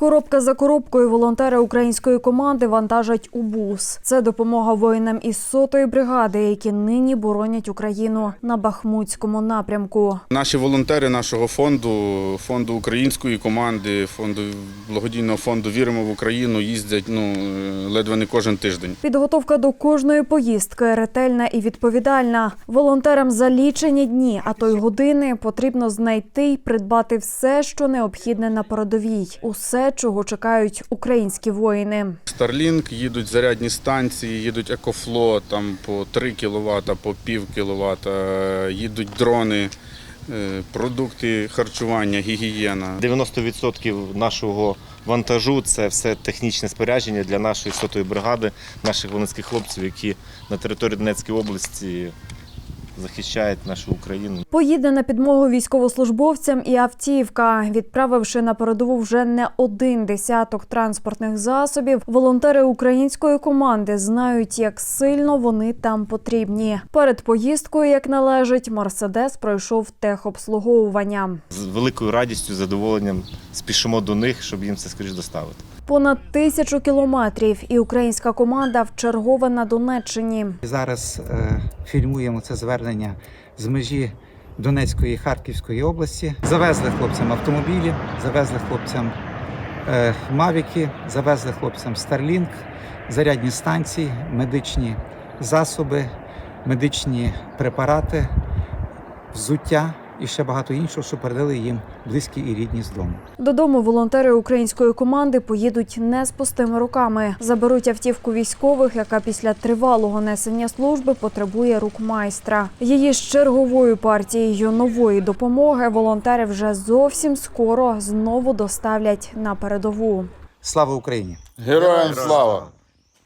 Коробка за коробкою волонтери української команди вантажать у бус. Це допомога воїнам із сотої бригади, які нині боронять Україну на Бахмутському напрямку. Наші волонтери нашого фонду, фонду української команди, фонду благодійного фонду Віримо в Україну їздять ну е, ледве не кожен тиждень. Підготовка до кожної поїздки ретельна і відповідальна. Волонтерам за лічені дні, а то й години потрібно знайти й придбати все, що необхідне на передовій, усе, чого чекають українські воїни. Starlink, їдуть зарядні станції, їдуть екофло там по 3 кВт, по пів кВт, їдуть дрони, е, продукти харчування, гігієна. 90% нашого вантажу це все технічне спорядження для нашої сотої бригади, наших волинських хлопців, які на території Донецької області захищають нашу Україну. Поїде на підмогу військовослужбовцям і автівка. Відправивши на передову вже не один десяток транспортних засобів, волонтери української команди знають, як сильно вони там потрібні. Перед поїздкою, як належить, Мерседес пройшов техобслуговування. З великою радістю, задоволенням спішимо до них, щоб їм це скоріш доставити. Понад тисячу кілометрів, і українська команда вчергове на Донеччині. Зараз е, фільмуємо це звернення з межі Донецької і Харківської області. Завезли хлопцям автомобілі, завезли хлопцям е, мавіки, завезли хлопцям Starlink, зарядні станції, медичні засоби, медичні препарати, взуття і ще багато іншого, що передали їм близькі і рідні з дому. Додому волонтери української команди поїдуть не з пустими руками. Заберуть автівку військових, яка після тривалого несення служби потребує рук майстра. Її з черговою партією нової допомоги волонтери вже зовсім скоро знову доставлять на передову. Слава Україні! Героям слава!